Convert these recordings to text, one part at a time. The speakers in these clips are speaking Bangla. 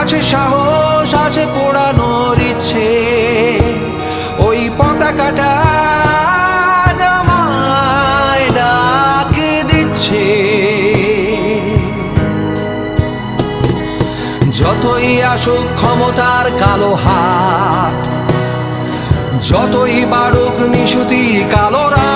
আছে সাহস, আছে পোড়ানোর ইচ্ছে ওই পতাকাটা দিচ্ছে। যতই আসুক ক্ষমতার কালো হাত, যতই বাড়ুক নিশুতি কালো রাত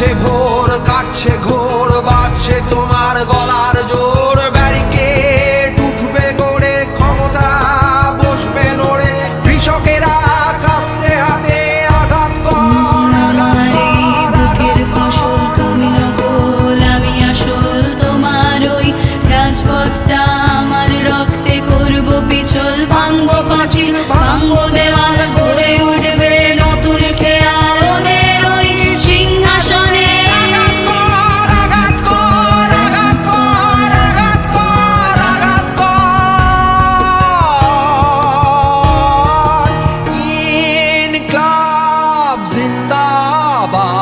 হচ্ছে ভোর কাটছে ঘোর বাড়ছে তোমার গলার জোর। ব্যারিকেড উঠবে গড়ে ক্ষমতা বসবে নড়ে। কৃষকেরা কাস্তে হাতে আঘাত বুকের ফসল তুমি নকল আমি আসল তোমার ওই রাজপথটা আমার রক্তে করব পিছল ভাঙবো পাঁচিল acaba.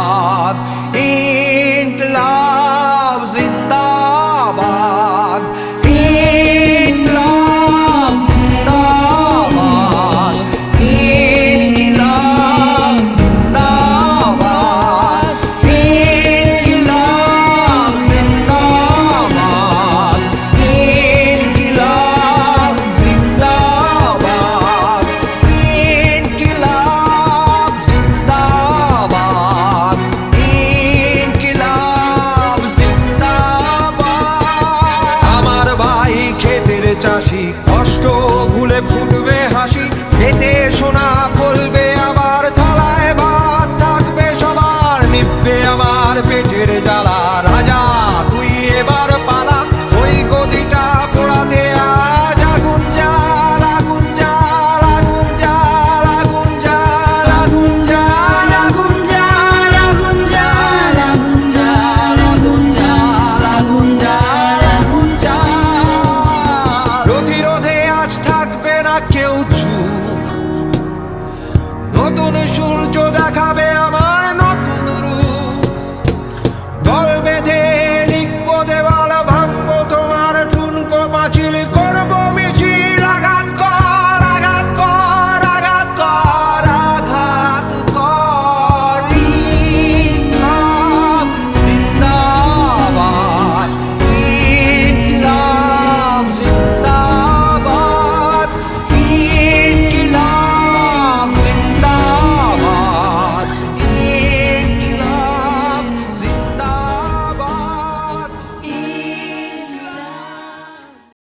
like I'm a